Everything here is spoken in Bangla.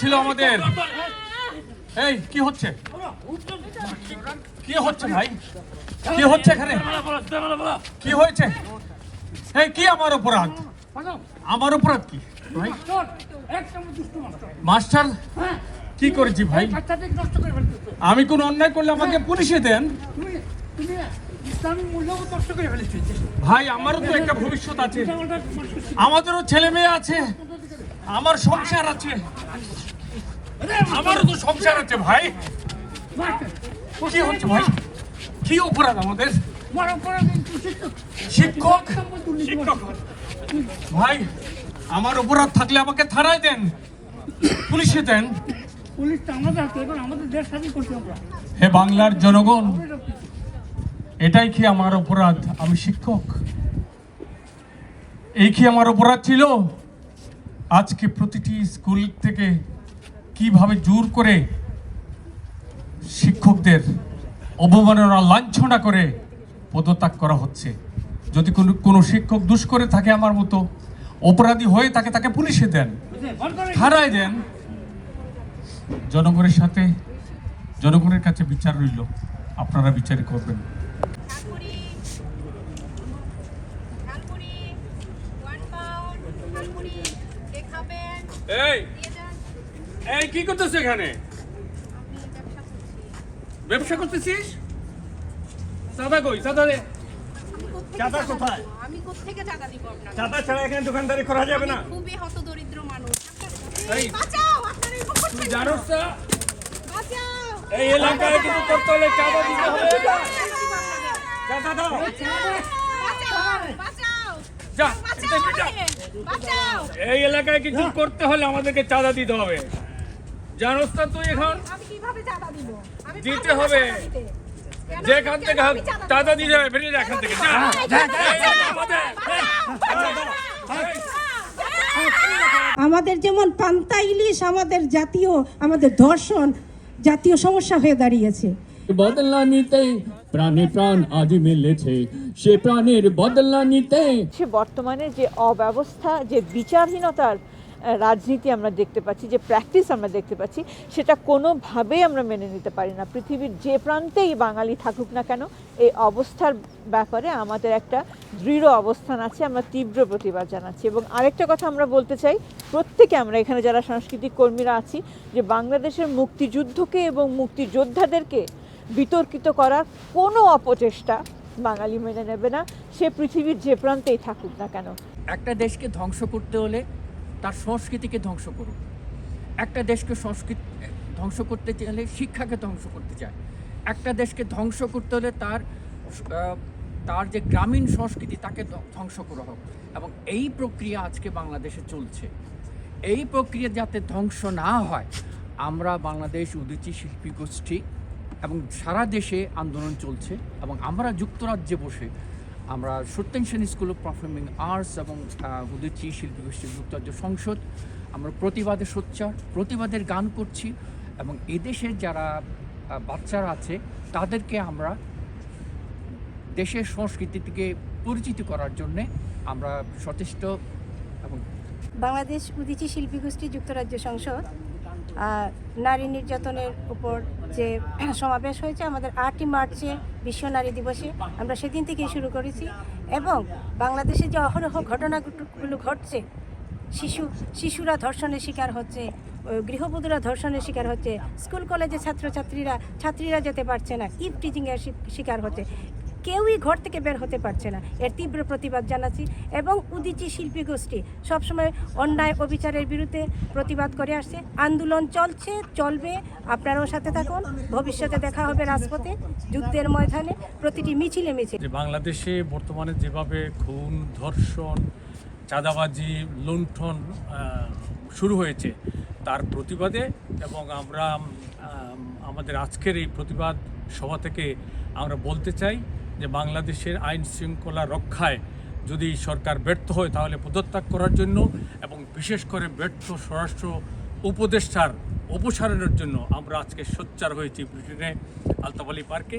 ছিল আমাদের। এই, কি হচ্ছে? কি হচ্ছে ভাই? কি হচ্ছে এখানে? কি হয়েছে? এই, কি আমার অপরাধ? আমার অপরাধ কি? মাস্টার, কি করেছি ভাই? আমি কোন অন্যায় করলে আমাকে পুলিশে দেন? ভাই, আমারও তো একটা ভবিষ্যৎ আছে। আমাদেরও ছেলে মেয়ে আছে। আমার সংসার আছে। আমারও তো সংসার আছে ভাই। কি হচ্ছে ভাই? কি অপরাধ আমাদের? শিক্ষক? ভাই, আমার অপরাধ থাকলে আমাকে থানায় দেন, পুলিশে দেন। হে বাংলার জনগণ, এটাই কি আমার অপরাধ? আমি শিক্ষক। এই কি আমার অপরাধ ছিল? আজকে প্রতিটি স্কুল থেকে কীভাবে জোর করে শিক্ষকদের অবমাননা লাঞ্ছনা করে পদত্যাগ করা হচ্ছে? যদি কোনো কোনো শিক্ষক দুষ করে থাকে আমার মতো অপরাধী হয়ে তাকে তাকে পুলিশে দেন থানায় দেন জনগণের সাথে জনগণের কাছে বিচার রইল আপনারা বিচার করবেন। এই! এই কি করতেছ এখানে? ব্যবসা করতেছিস? চাঁদা কই? চাঁদা দে। চাঁদা কোথায়? আমি কোত্থেকে টাকা দিব আপনাকে? চাঁদা ছাড়া এখানে দোকানদারি করা যাবে না। খুবই হত মানুষ। এই, বাঁচাও আপনার এই মুখ তুই জানোস না বাঁচাও। এই এলাকায় কিছু করতে হলে চাঁদা দিতে হবে। চাঁদা দাও। বাঁচাও। বাঁচাও। যা বাঁচাও এটা যা। আমাকে, বাঁচাও। এই এলাকায় কিছু করতে হলে আমাদেরকে চাঁদা দিতে হবে। তুই এখন আমি কীভাবে চাঁদা দিব? আমি দিতে হবে। যেখান থেকে দিতে হবে বেরিয়ে যা এখান থেকে। আমাদের আমাদের যেমন পান্তা ইলিশ আমাদের জাতীয় আমাদের দর্শন জাতীয় সমস্যা হয়ে দাঁড়িয়েছে। বদলা নিতে প্রাণে প্রাণ আজ মিলেছে সে প্রাণের বদলা নিতে সে বর্তমানে যে অব্যবস্থা যে বিচারহীনতার রাজনীতি আমরা দেখতে পাচ্ছি, যে প্র্যাকটিস আমরা দেখতে পাচ্ছি, সেটা কোনোভাবেই আমরা মেনে নিতে পারি না। পৃথিবীর যে প্রান্তেই বাঙালি থাকুক না কেন, এই অবস্থার ব্যাপারে আমাদের একটা দৃঢ় অবস্থান আছে, আমরা তীব্র প্রতিবাদ জানাচ্ছি। এবং আরেকটা কথা আমরা বলতে চাই, প্রত্যেকে আমরা এখানে যারা সাংস্কৃতিক কর্মীরা আছি, যে বাংলাদেশের মুক্তিযুদ্ধকে এবং মুক্তিযোদ্ধাদেরকে বিতর্কিত করার কোনো অপচেষ্টা বাঙালি মেনে নেবে না, সে পৃথিবীর যে প্রান্তেই থাকুক না কেন। একটা দেশকে ধ্বংস করতে হলে তার সংস্কৃতিকে ধ্বংস করুক। একটা দেশকে সংস্কৃতি ধ্বংস করতে চাইলে, শিক্ষাকে ধ্বংস করতে চায়। একটা দেশকে ধ্বংস করতে হলে তার তার যে গ্রামীণ সংস্কৃতি, তাকে ধ্বংস করা হোক। এবং এই প্রক্রিয়া আজকে বাংলাদেশে চলছে। এই প্রক্রিয়া যাতে ধ্বংস না হয়, আমরা বাংলাদেশ উদীচী শিল্পী গোষ্ঠী এবং সারা দেশে আন্দোলন চলছে এবং আমরা যুক্তরাজ্যে বসে আমরা Satyen school of performing arts এবং আহ, উদীচী শিল্পী গোষ্ঠী যুক্তরাজ্য সংসদ। আমরা প্রতিবাদে সোচ্চার প্রতিবাদের গান করছি এবং এদেশের যারা বাচ্চারা আছে তাদেরকে আমরা দেশের সংস্কৃতিকে পরিচিত করার জন্যে আমরা সচেষ্ট এবং বাংলাদেশ উদীচী শিল্পী গোষ্ঠী যুক্তরাজ্য সংসদ নারী নির্যাতনের উপর যে সমাবেশ হয়েছে আমাদের আটই মার্চে বিশ্ব নারী দিবসে। আমরা সেদিন থেকেই শুরু করেছি এবং বাংলাদেশে যে অহরহ ঘটনাগুলো ঘটছে, শিশু, শিশুরা ধর্ষণের শিকার হচ্ছে গৃহবধূরা ধর্ষণের শিকার হচ্ছে, স্কুল কলেজে ছাত্রছাত্রীরা, ছাত্রীরা যেতে পারছে না, ইফ টিচিংয়ের শিকার হচ্ছে। কেউই ঘর থেকে বের হতে পারছে না। এর তীব্র প্রতিবাদ জানাচ্ছি এবং উদীচী শিল্পী গোষ্ঠী সবসময় অন্যায় অবিচারের বিরুদ্ধে প্রতিবাদ করে আসছে। আন্দোলন চলছে, চলবে। আপনারাও সাথে থাকুন। ভবিষ্যতে দেখা হবে রাজপথে, যুদ্ধের ময়দানে। প্রতিটি মিছিলে মিছিলে। বাংলাদেশে বর্তমানে যেভাবে খুন, ধর্ষণ, চাঁদাবাজি, লুণ্ঠন শুরু হয়েছে, তার প্রতিবাদে এবং আমরা আমাদের আজকের এই প্রতিবাদ সভা থেকে আমরা বলতে চাই যে বাংলাদেশের আইন শৃঙ্খলা রক্ষায় যদি সরকার ব্যর্থ হয়, তাহলে পদত্যাগ করার জন্য এবং বিশেষ করে ব্যর্থ স্বরাষ্ট্র উপদেষ্টার অপসারণের জন্য আমরা আজকে সোচ্চার হয়েছি ব্রিটেনে আলতাবালি পার্কে।